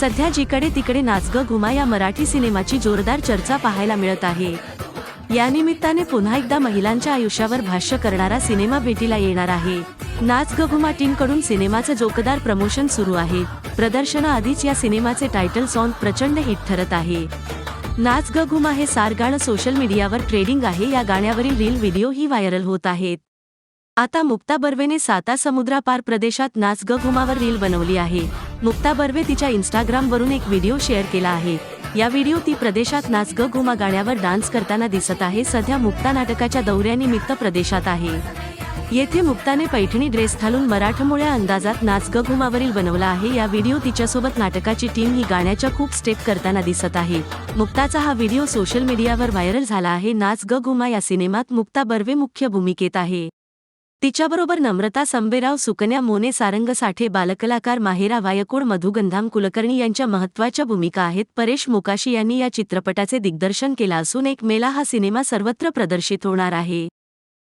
सध्या जिकडे तिकडे नाच घुमा या मराठी सिनेमाची जोरदार चर्चा पाहायला मिळत आहे. या निमित्ताने पुन्हा एकदा महिलांच्या आयुष्यावर भाष्य करणारा सिनेमा भेटीला येणार आहे. नाच ग घुमा टीमकडून सिनेमाचं जोकदार प्रमोशन सुरू आहे. प्रदर्शनाआधीच या सिनेमाचे टायटल सॉन्ग प्रचंड हिट ठरत आहे. नाच ग घुमा हे सार गाणं सोशल मीडियावर ट्रेडिंग आहे. या गाण्यावरील रील व्हिडिओ ही व्हायरल होत आहेत. आता मुक्ता बर्वेने साता समुद्रापार प्रदेशात नाच ग घुमावर रील बनवली आहे. मुक्ता बर्वे तिच्या इंस्टाग्रामवरून एक व्हिडिओ शेअर केला आहे. या व्हिडिओ ती प्रदेशात नाच ग घुमा गाण्यावर डान्स करताना दिसत आहे. सध्या मुक्ता नाटकाच्या दौऱ्यानिमित्त प्रदेशात आहे. येथे मुक्ताने पैठणी ड्रेस घालून मराठमोळ्या अंदाजात नाच ग घुमावरील बनवला आहे. या व्हिडिओ तिच्यासोबत नाटकाची टीम ही गाण्याच्या खूप स्टेप करताना दिसत आहे. मुक्ताचा हा व्हिडिओ सोशल मीडियावर व्हायरल झाला आहे. नाच ग घुमा या सिनेमात मुक्ता बर्वे मुख्य भूमिकेत आहे. तिच्याबरोबर नम्रता संबेराव सुकन्या मोने सारंग साठे बालकलाकार माहेरा वायकोड मधुगंधाम कुलकर्णी यांच्या महत्त्वाच्या भूमिका आहेत. परेश मोकाशी यांनी या चित्रपटाचे दिग्दर्शन केला असून एक मेला हा सिनेमा सर्वत्र प्रदर्शित होणार आहे.